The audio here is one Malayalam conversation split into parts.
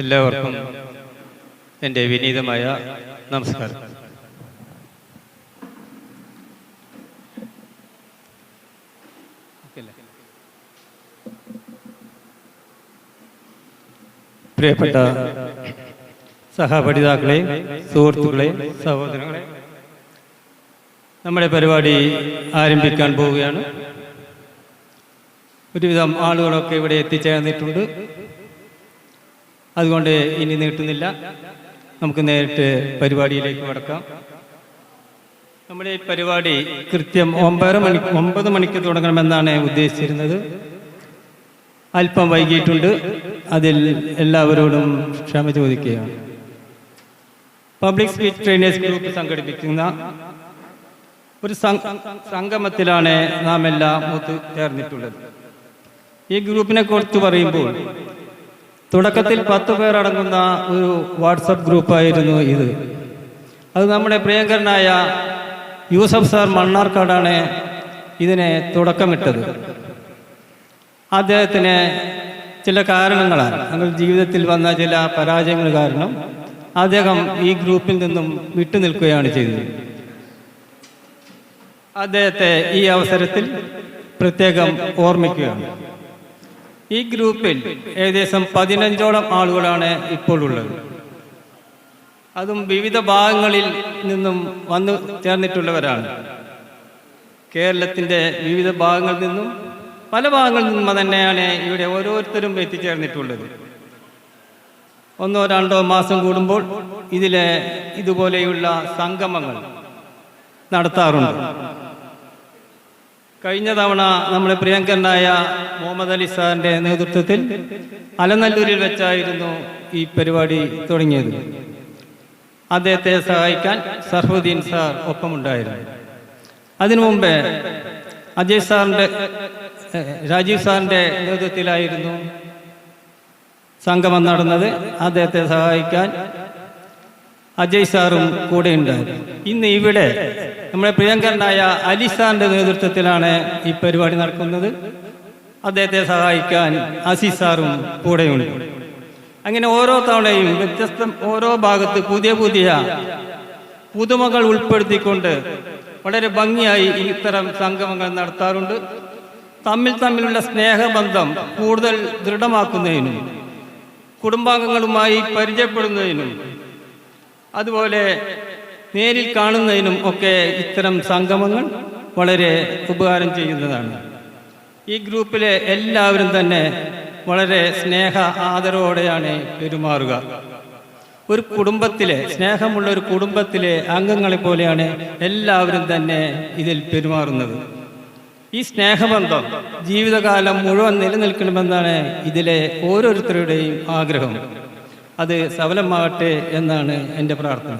എല്ലാവർക്കും എന്റെ വിനീതമായ നമസ്കാരം. പ്രിയപ്പെട്ട സഹപഠിതാക്കളെ സുഹൃത്തുക്കളെ സഹോദരങ്ങളെ നമ്മുടെ പരിപാടി ആരംഭിക്കാൻ പോവുകയാണ്. ഒരുവിധം ആളുകളൊക്കെ ഇവിടെ എത്തിച്ചേർന്നിട്ടുണ്ട്. അതുകൊണ്ട് ഇനി നീട്ടുന്നില്ല. നമുക്ക് നേരിട്ട് പരിപാടിയിലേക്ക് കടക്കാം. നമ്മുടെ ഈ പരിപാടി കൃത്യം ഒമ്പതര മണി ഒമ്പത് മണിക്ക് തുടങ്ങണമെന്നാണ് ഉദ്ദേശിച്ചിരുന്നത്. അല്പം വൈകിയിട്ടുണ്ട്. അതിൽ എല്ലാവരോടും ക്ഷമ ചോദിക്കുകയാണ്. പബ്ലിക് സ്പീച്ച് ട്രെയിനേഴ്സ് ഗ്രൂപ്പ് സംഘടിപ്പിക്കുന്ന ഒരു സംഗമത്തിലാണ് നാം എല്ലാം ഒത്തു ചേർന്നിട്ടുള്ളത്. ഈ ഗ്രൂപ്പിനെ കുറിച്ച് പറയുമ്പോൾ തുടക്കത്തിൽ പത്ത് പേർ അടങ്ങുന്ന ഒരു വാട്സപ്പ് ഗ്രൂപ്പായിരുന്നു ഇത്. അത് നമ്മുടെ പ്രിയങ്കരനായ യൂസഫ് സാർ മണ്ണാർക്കാടാണ് ഇതിനെ തുടക്കമിട്ടത്. അദ്ദേഹത്തിന് ചില കാരണങ്ങളാണ്. ഞങ്ങൾ ജീവിതത്തിൽ വന്ന ചില പരാജയങ്ങൾ കാരണം അദ്ദേഹം ഈ ഗ്രൂപ്പിൽ നിന്നും വിട്ടുനിൽക്കുകയാണ് ചെയ്തത്. അദ്ദേഹത്തെ ഈ അവസരത്തിൽ പ്രത്യേകം ഓർമ്മിക്കുകയാണ്. ഈ ഗ്രൂപ്പിൽ ഏകദേശം പതിനഞ്ചോളം ആളുകളാണ് ഇപ്പോൾ ഉള്ളത് അതും വിവിധ ഭാഗങ്ങളിൽ നിന്നും വന്നു ചേർന്നിട്ടുള്ളവരാണ്. കേരളത്തിന്റെ വിവിധ ഭാഗങ്ങളിൽ നിന്നും പല ഭാഗങ്ങളിൽ നിന്നും തന്നെയാണ് ഇവിടെ ഓരോരുത്തരും എത്തിച്ചേർന്നിട്ടുള്ളത്. ഒന്നോ രണ്ടോ മാസം കൂടുമ്പോൾ ഇതിലെ ഇതുപോലെയുള്ള സംഗമങ്ങൾ നടത്താറുണ്ട്. കഴിഞ്ഞ തവണ നമ്മുടെ പ്രിയങ്കരനായ മുഹമ്മദ് അലി സാറിന്റെ നേതൃത്വത്തിൽ അലനല്ലൂരിൽ വെച്ചായിരുന്നു ഈ പരിപാടി തുടങ്ങിയത്. അദ്ദേഹത്തെ സഹായിക്കാൻ സർഫുദ്ദീൻ സാർ ഒപ്പമുണ്ടായിരുന്നു. അതിനു മുമ്പേ അജയ് സാറിന്റെ രാജീവ് സാറിന്റെ നേതൃത്വത്തിലായിരുന്നു സംഗമം നടന്നത്. അദ്ദേഹത്തെ സഹായിക്കാൻ അജയ് സാറും കൂടെ ഉണ്ടായിരുന്നു. ഇന്ന് ഇവിടെ നമ്മുടെ പ്രിയങ്കരനായ അലി സാറിന്റെ നേതൃത്വത്തിലാണ് ഈ പരിപാടി നടക്കുന്നത്. അദ്ദേഹത്തെ സഹായിക്കാൻ അസിസാറും സാറും കൂടെയുണ്ട്. അങ്ങനെ ഓരോ തവണയും വ്യത്യസ്ത ഓരോ ഭാഗത്ത് പുതിയ പുതിയ പുതുമകൾ ഉൾപ്പെടുത്തിക്കൊണ്ട് വളരെ ഭംഗിയായി ഇത്തരം സംഗമങ്ങൾ നടത്താറുണ്ട്. തമ്മിൽ തമ്മിലുള്ള സ്നേഹബന്ധം കൂടുതൽ ദൃഢമാക്കുന്നതിനും കുടുംബാംഗങ്ങളുമായി പരിചയപ്പെടുന്നതിനും അതുപോലെ നേരിൽ കാണുന്നതിനും ഒക്കെ ഇത്തരം സംഗമങ്ങൾ വളരെ ഉപകാരം ചെയ്യുന്നതാണ്. ഈ ഗ്രൂപ്പിലെ എല്ലാവരും തന്നെ വളരെ സ്നേഹ ആദരവോടെയാണ് പെരുമാറുക. ഒരു കുടുംബത്തിലെ സ്നേഹമുള്ള ഒരു കുടുംബത്തിലെ അംഗങ്ങളെ പോലെയാണ് എല്ലാവരും തന്നെ ഇതിൽ പെരുമാറുന്നത്. ഈ സ്നേഹബന്ധം ജീവിതകാലം മുഴുവൻ നിലനിൽക്കണമെന്നാണ് ഇതിലെ ഓരോരുത്തരുടെയും ആഗ്രഹം. അത് സഫലമാകട്ടെ എന്നാണ് എന്റെ പ്രാർത്ഥന.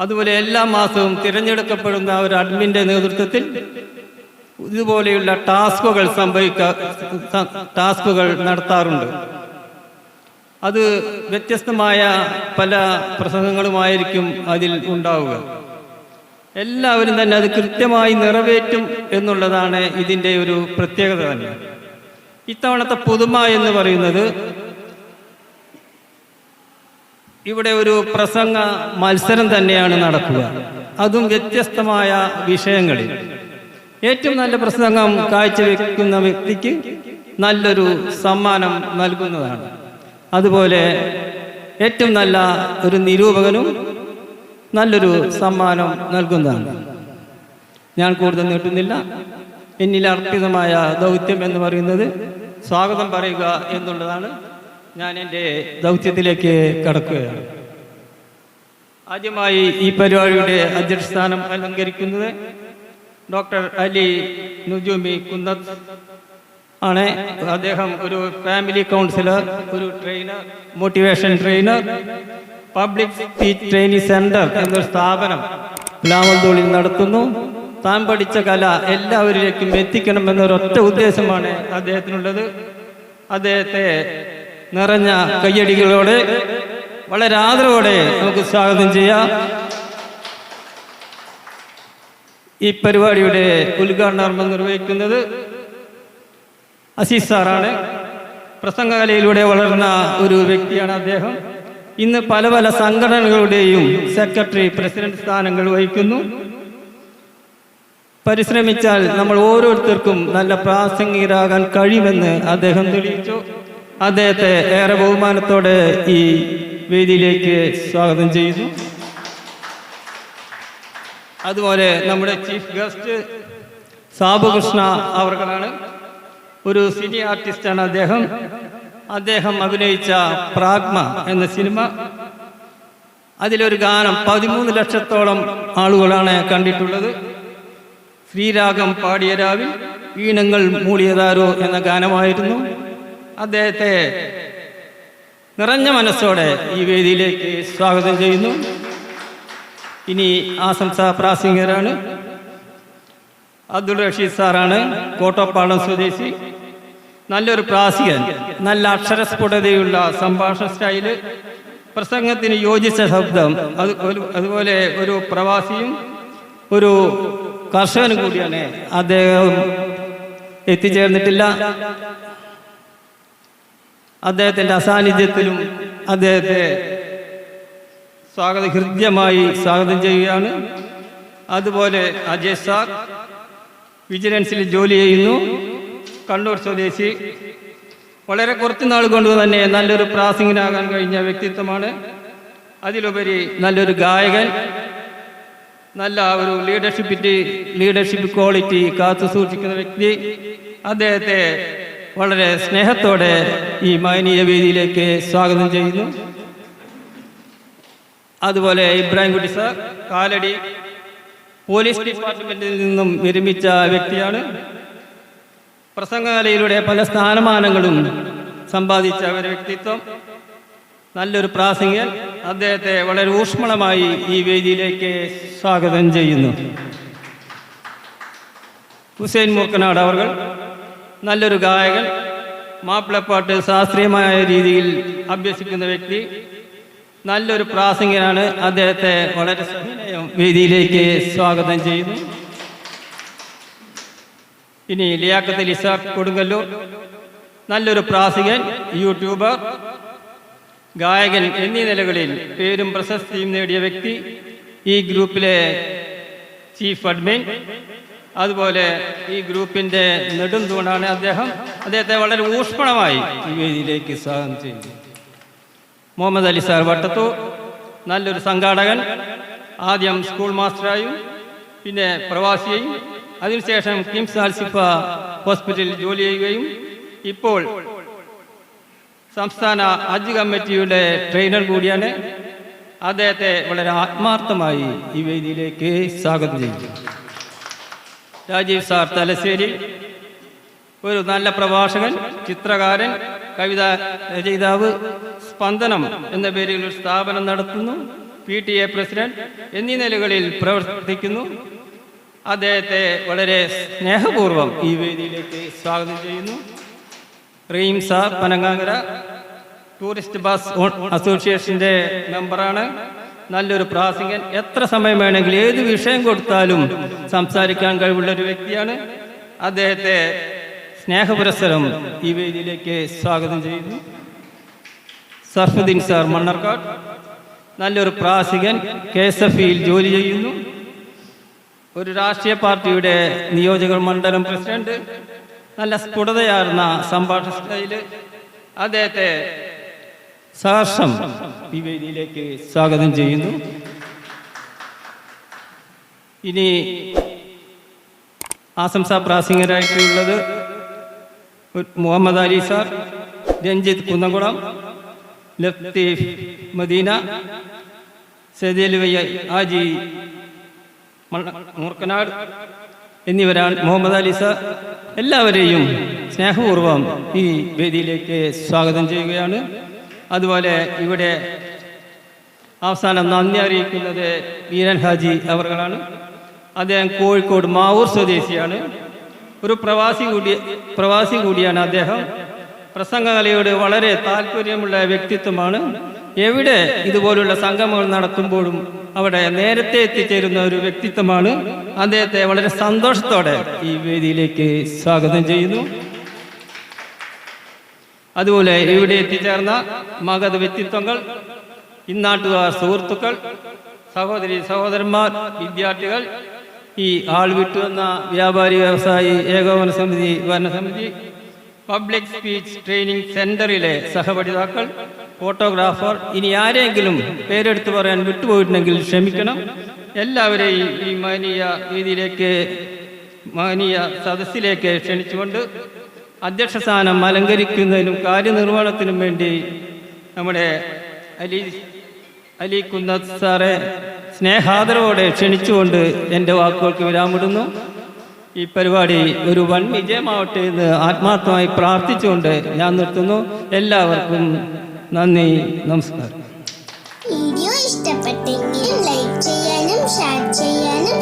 അതുപോലെ എല്ലാ മാസവും തിരഞ്ഞെടുക്കപ്പെടുന്ന ഒരു അഡ്മിന്റെ നേതൃത്വത്തിൽ ഇതുപോലെയുള്ള ടാസ്കുകൾ സംഭവിക്ക ടാസ്കുകൾ നടത്താറുണ്ട്. അത് വ്യത്യസ്തമായ പല പ്രസംഗങ്ങളുമായിരിക്കും അതിൽ ഉണ്ടാവുക. എല്ലാവരും തന്നെ അത് കൃത്യമായി നിറവേറ്റും എന്നുള്ളതാണ് ഇതിന്റെ ഒരു പ്രത്യേകത തന്നെ. ഇത്തവണത്തെ പുതുമ എന്ന് പറയുന്നത് ഇവിടെ ഒരു പ്രസംഗ മത്സരം തന്നെയാണ് നടക്കുക. അതും വ്യത്യസ്തമായ വിഷയങ്ങളിൽ. ഏറ്റവും നല്ല പ്രസംഗം കാഴ്ചവെക്കുന്ന വ്യക്തിക്ക് നല്ലൊരു സമ്മാനം നൽകുന്നതാണ്. അതുപോലെ ഏറ്റവും നല്ല ഒരു നിരൂപകനും നല്ലൊരു സമ്മാനം നൽകുന്നതാണ്. ഞാൻ കൂടുതൽ നീട്ടുന്നില്ല. എന്നിൽ അർപ്പിതമായ ദൗത്യം എന്ന് പറയുന്നത് സ്വാഗതം പറയുക എന്നുള്ളതാണ്. ഞാൻ എന്റെ ദൗത്യത്തിലേക്ക് കടക്കുകയാണ്. ആദ്യമായി ഈ പരിപാടിയുടെ അധ്യക്ഷസ്ഥാനം അലങ്കരിക്കുന്നത് ഡോക്ടർ അലി നുജുമി കുന്നത്ത് ആണ്. അദ്ദേഹം ഒരു ഫാമിലി കൗൺസിലർ ഒരു trainer motivation trainer public speech training centre എന്നൊരു സ്ഥാപനം ലാമന്തോളിൽ നടത്തുന്നു. താൻ പഠിച്ച കല എല്ലാവരിലേക്കും എത്തിക്കണം എന്നൊരൊറ്റ ഉദ്ദേശമാണ് അദ്ദേഹത്തിനുള്ളത്. അദ്ദേഹത്തെ നിറഞ്ഞ കയ്യടികളോടെ വളരെ ആദരവോടെ നമുക്ക് സ്വാഗതം ചെയ്യാം. ഈ പരിപാടിയുടെ ഉദ്ഘാടനം നിർവഹിക്കുന്നത് അസീസ് സാറാണ്. പ്രസംഗകലയിലൂടെ വളർന്ന ഒരു വ്യക്തിയാണ് അദ്ദേഹം. ഇന്ന് പല പല സംഘടനകളുടെയും സെക്രട്ടറി പ്രസിഡന്റ് സ്ഥാനങ്ങൾ വഹിക്കുന്നു. പരിശ്രമിച്ചാൽ നമ്മൾ ഓരോരുത്തർക്കും നല്ല പ്രാസംഗികരാകാൻ കഴിയുമെന്ന് അദ്ദേഹം തെളിയിച്ചു. അദ്ദേഹത്തെ ഏറെ ബഹുമാനത്തോടെ ഈ വേദിയിലേക്ക് സ്വാഗതം ചെയ്യുന്നു. അതുപോലെ നമ്മുടെ ചീഫ് ഗസ്റ്റ് സാബുകൃഷ്ണ അവർക്കാണ്. ഒരു സിനി ആർട്ടിസ്റ്റാണ് അദ്ദേഹം. അദ്ദേഹം അഭിനയിച്ച പ്രാഗ്മ എന്ന സിനിമ. അതിലൊരു ഗാനം പതിമൂന്ന് ലക്ഷത്തോളം ആളുകളാണ് കണ്ടിട്ടുള്ളത്. ശ്രീരാഗം പാടിയ രാവിൽ ഈണങ്ങൾ മൂടിയതാരോ എന്ന ഗാനമായിരുന്നു. അദ്ദേഹത്തെ നിറഞ്ഞ മനസ്സോടെ ഈ വേദിയിലേക്ക് സ്വാഗതം ചെയ്യുന്നു. ഇനി ആശംസ പ്രാസംഗികരാണ്. അബ്ദുൾ റഷീദ് സാറാണ് കോട്ടപ്പാളം സ്വദേശി. നല്ലൊരു പ്രാസികൻ നല്ല അക്ഷരസ്ഫുടതയുള്ള സംഭാഷണ സ്റ്റൈൽ. പ്രസംഗത്തിന് യോജിച്ച ശബ്ദം അത് അതുപോലെ ഒരു പ്രവാസിയും ഒരു കർഷകനും കൂടിയാണ്. അദ്ദേഹം എത്തിച്ചേർന്നിട്ടില്ല. അദ്ദേഹത്തിന്റെ അസാന്നിധ്യത്തിലും അദ്ദേഹത്തെ സ്വാഗത ഹൃദ്യമായി സ്വാഗതം ചെയ്യുകയാണ്. അതുപോലെ അജയ് സാർ വിജിലൻസിൽ ജോലി ചെയ്യുന്നു. കണ്ണൂർ സ്വദേശി. വളരെ കുറച്ച് നാൾ കൊണ്ട് തന്നെ നല്ലൊരു പ്രാസിംഗനാകാൻ കഴിഞ്ഞ വ്യക്തിത്വമാണ്. അതിലുപരി നല്ലൊരു ഗായകൻ. നല്ല ഒരു ലീഡർഷിപ്പിറ്റി ലീഡർഷിപ്പ് ക്വാളിറ്റി കാത്തു സൂക്ഷിക്കുന്ന വ്യക്തി. അദ്ദേഹത്തെ വളരെ സ്നേഹത്തോടെ ഈ മാനീയ വേദിയിലേക്ക് സ്വാഗതം ചെയ്യുന്നു. അതുപോലെ ഇബ്രാഹിം കുട്ടി സാർ കാലടി പോലീസ് ഡിപ്പാർട്ട്മെന്റിൽ നിന്നും വിരമിച്ച വ്യക്തിയാണ്. പ്രസംഗകലയിലൂടെ പല സ്ഥാനമാനങ്ങളും സമ്പാദിച്ച ഒരു വ്യക്തിത്വം. നല്ലൊരു പ്രാസംഗികൻ. അദ്ദേഹത്തെ വളരെ ഊഷ്മളമായി ഈ വേദിയിലേക്ക് സ്വാഗതം ചെയ്യുന്നു. ഹുസൈൻ മൂർക്കനാട് അവർ നല്ലൊരു ഗായകൻ മാപ്പിളപ്പാട്ട് ശാസ്ത്രീയമായ രീതിയിൽ അഭ്യസിക്കുന്ന വ്യക്തി. നല്ലൊരു പ്രാസംഗികനാണ്. അദ്ദേഹത്തെ വളരെ വേദിയിലേക്ക് സ്വാഗതം ചെയ്യുന്നു. ഇനി ലിയാക്കത്തിൽ ഇസാഖ് കൊടുങ്ങല്ലൂർ. നല്ലൊരു പ്രാസികൻ യൂട്യൂബർ ഗായകൻ എന്നീ നിലകളിൽ പേരും പ്രശസ്തിയും നേടിയ വ്യക്തി ഈ ഗ്രൂപ്പിലെ ചീഫ് അഡ്മിൻ. അതുപോലെ ഈ ഗ്രൂപ്പിന്റെ നെടുംതൂണാണ് അദ്ദേഹം. അദ്ദേഹത്തെ വളരെ ഊഷ്മളമായി ഈ വേദിയിലേക്ക് സ്വാഗതം ചെയ്യുന്നു. മുഹമ്മദ് അലി സാർ വട്ടത്തു നല്ലൊരു സംഘാടകൻ. ആദ്യം സ്കൂൾ മാസ്റ്ററായും പിന്നെ പ്രവാസിയെയും അതിനുശേഷം കിംസ് ആൽസിഫ ഹോസ്പിറ്റലിൽ ജോലി ചെയ്യുകയും. ഇപ്പോൾ സംസ്ഥാന ഹജ്ജ് കമ്മിറ്റിയുടെ ട്രെയിനർ കൂടിയാണ്. അദ്ദേഹത്തെ വളരെ ആത്മാർത്ഥമായി ഈ വേദിയിലേക്ക് സ്വാഗതം ചെയ്തു രാജീവ് സാർ തലശ്ശേരി ഒരു നല്ല പ്രഭാഷകൻ ചിത്രകാരൻ കവിതാ രചയിതാവ് സ്പന്ദനം എന്ന പേരിൽ ഒരു സ്ഥാപനം നടത്തുന്നു. പി ടി എ പ്രസിഡന്റ് എന്നീ നിലകളിൽ പ്രവർത്തിക്കുന്നു. അദ്ദേഹത്തെ വളരെ സ്നേഹപൂർവം ഈ വേദിയിലേക്ക് സ്വാഗതം ചെയ്യുന്നു. റീം പനങ്ങാങ്കര ടൂറിസ്റ്റ് ബസ് അസോസിയേഷന്റെ മെമ്പറാണ്. നല്ലൊരു പ്രാസംഗൻ എത്ര സമയം വേണമെങ്കിലും ഏത് വിഷയം കൊടുത്താലും സംസാരിക്കാൻ കഴിവുള്ള ഒരു വ്യക്തിയാണ്. അദ്ദേഹത്തെ സ്നേഹപുരസ്സരം ഈ വേദിയിലേക്ക് സ്വാഗതം ചെയ്യുന്നു. സർഫുദ്ദീൻ സാർ മണ്ണർക്കാട്. നല്ലൊരു പ്രാസികൻ കെ എസ് എഫ് ഇയിൽ ജോലി ചെയ്യുന്നു. ഒരു രാഷ്ട്രീയ പാർട്ടിയുടെ നിയോജക മണ്ഡലം പ്രസിഡന്റ്. നല്ല സ്ഫുടതയാർന്ന സംഭാഷണ സ്റ്റൈൽ അദ്ദേഹത്തെ സഹർഷം ഈ വേദിയിലേക്ക് സ്വാഗതം ചെയ്യുന്നു. ഇനി ആസംസ പ്രാസംഗരായിട്ടുള്ളത് മുഹമ്മദ് അലി സാർ രഞ്ജിത്ത് കുന്നംകുളം ലത്തീഫ് മദീന സൈദലി വയ്യ ആജി മൂർക്കനാട് എന്നിവരാണ് മുഹമ്മദ് അലിസ എല്ലാവരെയും സ്നേഹപൂർവം ഈ വേദിയിലേക്ക് സ്വാഗതം ചെയ്യുകയാണ്. അതുപോലെ ഇവിടെ അവസാനം നന്ദി അറിയിക്കുന്നത് വീരൻ ഹാജി അവർകളാണ്. അദ്ദേഹം കോഴിക്കോട് മാവൂർ സ്വദേശിയാണ്. ഒരു പ്രവാസി കൂടി പ്രവാസി കൂടിയാണ് അദ്ദേഹം. പ്രസംഗകലയോട് വളരെ താല്പര്യമുള്ള വ്യക്തിത്വമാണ്. എവിടെ ഇതുപോലുള്ള സംഗമങ്ങൾ നടത്തുമ്പോഴും അവിടെ നേരത്തെ എത്തിച്ചേരുന്ന ഒരു വ്യക്തിത്വമാണ്. അദ്ദേഹത്തെ വളരെ സന്തോഷത്തോടെ ഈ വേദിയിലേക്ക് സ്വാഗതം ചെയ്യുന്നു. അതുപോലെ ഇവിടെ എത്തിച്ചേർന്ന മഗധ വ്യക്തിത്വങ്ങൾ ഇന്നാട്ടുകാർ സുഹൃത്തുക്കൾ സഹോദരി സഹോദരന്മാർ വിദ്യാർത്ഥികൾ ഈ ആൾ വിട്ടു വിട്ടുവന്ന വ്യാപാരി വ്യവസായി ഏകോപന സമിതി ഭരണസമിതി പബ്ലിക് സ്പീച്ച് ട്രെയിനിങ് സെന്ററിലെ സഹപഠിതാക്കൾ ഫോട്ടോഗ്രാഫർ ഇനി ആരെങ്കിലും പേരെടുത്ത് പറയാൻ വിട്ടുപോയിട്ടുണ്ടെങ്കിൽ ക്ഷമിക്കണം. എല്ലാവരെയും ഈ മാനീയ രീതിയിലേക്ക് മാനീയ സദസ്സിലേക്ക് ക്ഷണിച്ചുകൊണ്ട് അധ്യക്ഷ സ്ഥാനം അലങ്കരിക്കുന്നതിനും കാര്യനിർവഹണത്തിനും വേണ്ടി നമ്മുടെ അലി അലി കുന്നത്ത് സാറെ സ്നേഹാദരവോടെ ക്ഷണിച്ചുകൊണ്ട് എന്റെ വാക്കുകൾക്ക് വിരാമിടുന്നു. ഈ പരിപാടി ഒരു വൻ വിജയമാവട്ടെ എന്ന് ആത്മാർത്ഥമായി പ്രാർത്ഥിച്ചുകൊണ്ട് ഞാൻ നിർത്തുന്നു. എല്ലാവർക്കും നന്ദി നമസ്കാരം. വീഡിയോ ഇഷ്ടപ്പെട്ടെങ്കിൽ ലൈക്ക് ചെയ്യാനും ഷെയർ ചെയ്യാനും